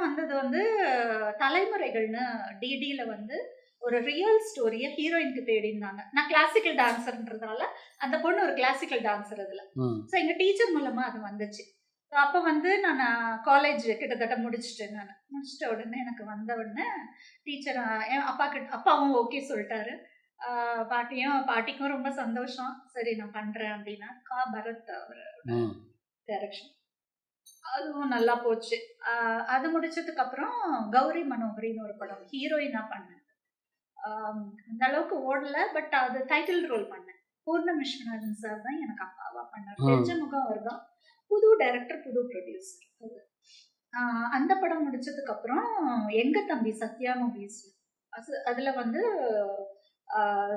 அதுக்கப்புறம் வந்தது வந்து தலைமுறைகள்னு டிடியில் வந்து ஒரு ரியல் ஸ்டோரியை ஹீரோயினுக்கு தேடி இருந்தாங்க நான் கிளாசிக்கல் டான்ஸர்ன்றதால அந்த பொண்ணு ஒரு கிளாசிக்கல் டான்ஸர் அதில். ஸோ எங்கள் டீச்சர் மூலமாக அது வந்துச்சு. ஸோ அப்போ வந்து நான் காலேஜ் கிட்டத்தட்ட முடிச்சிட்டேன் நான். முடிச்சிட்ட உடனே எனக்கு வந்த உடனே டீச்சர் என் அப்பா கிட்ட அப்பாவும் ஓகே சொல்லிட்டாரு. பாட்டியும் பாட்டிக்கும் ரொம்ப சந்தோஷம். சரி நான் பண்ணுறேன் அப்படின்னா கா பரத் அவர் டைரக்ஷன் அதுவும் நல்லா போச்சு. அது முடிச்சதுக்கு அப்புறம் கௌரி மனோகரின்னு ஒரு படம் ஹீரோயினா பண்ணேன். அந்த அளவுக்கு ஓடல பட் அது டைட்டில் ரோல் பண்ணேன். பூர்ண விஸ்வநாதன் சார் தான் எனக்கு அப்பாவா பண்ணார். தெரிஞ்ச முகம் அவர் தான். புது டைரக்டர் புது ப்ரொடியூசர் அந்த படம் முடிச்சதுக்கு அப்புறம் எங்க தம்பி சத்யா மூவிஸ் அது அதுல வந்து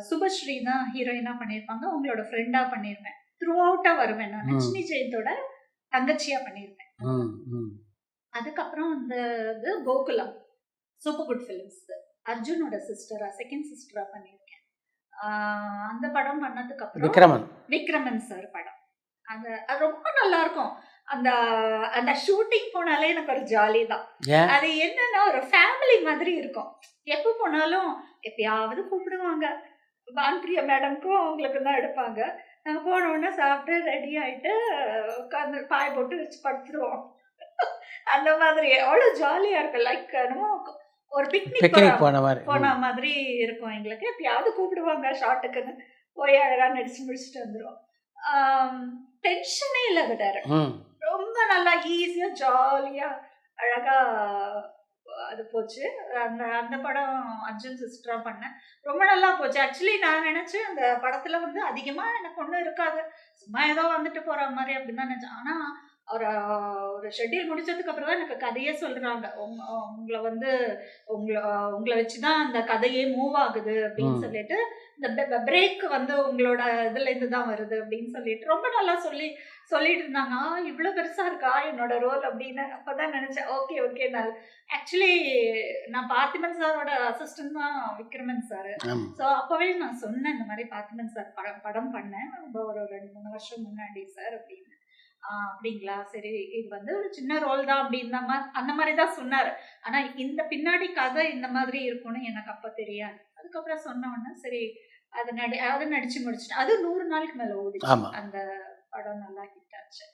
சுபஸ்ரீ தான் ஹீரோயினா பண்ணியிருப்பாங்க. அவங்களோட ஃப்ரெண்டா பண்ணியிருப்பேன் த்ரூ அவுட்டா வருவேன் நான். லட்சுமி ஜெயந்தோட தங்கச்சியா பண்ணியிருப்பேன். அதுக்கப்புறம் அந்த இது கோகுலம் சூப்பர் குட் ஃபிலிம்ஸ் அர்ஜுனோட சிஸ்டரா செகண்ட் சிஸ்டரா பண்ணியிருக்கேன். அந்த படம் பண்ணதுக்கு அப்புறம் விக்ரமன். விக்ரமன் சார் படம். அந்த அது ரொம்ப நல்லா இருக்கும் அந்த அந்த ஷூட்டிங் போனாலே எனக்கு ஒரு ஜாலி தான். அது என்னன்னா ஒரு ஃபேமிலி மாதிரி இருக்கும். எப்போ போனாலும் எப்பயாவது கூப்பிடுவாங்க. பான்பிரியா மேடம்க்கும் அவங்களுக்கு தான் எடுப்பாங்க. நாங்கள் போன உடனே சாப்பிட்டு ரெடி ஆயிட்டு உட்காந்து பாய் போட்டு வச்சு படுத்துருவோம். அந்த மாதிரி அவ்வளோ ஜாலியாக இருக்கும். லைக் என்னமோ ஒரு பிக்னிக் போன மாதிரி. போன மாதிரி இருக்கும் எங்களுக்கு. எப்பயாவது கூப்பிடுவாங்க ஷார்ட்டுக்குன்னு போய் அழகா நடிச்சு முடிச்சுட்டு வந்துடும் டென்ஷனே இல்லை ம். ரொம்ப நல்லா ஈஸியா ஜாலியா அழகா அது போச்சு. அந்த அந்த படம் அர்ஜுன் சிஸ்டராக பண்ணேன். ரொம்ப நல்லா போச்சு. ஆக்சுவலி நான் நினச்சி அந்த படத்தில் வந்து அதிகமாக எனக்கு ஒன்றும் இருக்காது. சும்மா ஏதோ வந்துட்டு போகிற மாதிரி அப்படின்னு தான் நினச்சேன். ஆனால் ஒரு ஒரு ஷெட்யூல் முடிச்சதுக்கு அப்புறம் தான் எனக்கு கதையே சொல்றாங்க. உங்க- உங்களை வந்து உங்களை உங்களை வச்சுதான் அந்த கதையே மூவ் ஆகுது அப்படின்னு. சொல்லிட்டு இந்த பிரேக் வந்து உங்களோட இதுல இருந்து தான் வருது அப்படின்னு சொல்லிட்டு ரொம்ப நல்லா சொல்லி சொல்லிட்டு இருந்தாங்க. ஆ இவ்வளோ பெருசா இருக்கா? என்னோட ரோல் அப்படின்னு. அப்பதான் நினைச்சேன் ஓகே ஓகே நான் ஆக்சுவலி நான் பார்த்திபன் சாரோட அசிஸ்டன்ட் தான் விக்ரமன் சார். ஸோ அப்போவே நான் சொன்னேன் இந்த மாதிரி பார்த்திபன் சார் படம் படம் பண்ணேன். ரொம்ப ஒரு ரெண்டு மூணு வருஷம் முன்னாடி சார் அப்படின்னு. அப்படிங்களா? சரி இது வந்து ஒரு சின்ன ரோல் தான் அப்படின்ற மாதிரி அந்த மாதிரி தான் சொன்னார். ஆனால் இந்த பின்னாடி கதை இந்த மாதிரி இருக்கும்னு எனக்கு அப்போ தெரியாது. அதுக்கப்புறம் சொன்ன உடனே சரி அது நடி அது நடிச்சு முடிச்சிட்டேன் அது நூறு நாளுக்கு மேலே ஓடிச்சு. அந்த படம் நல்லா ஹிட் ஆச்சு.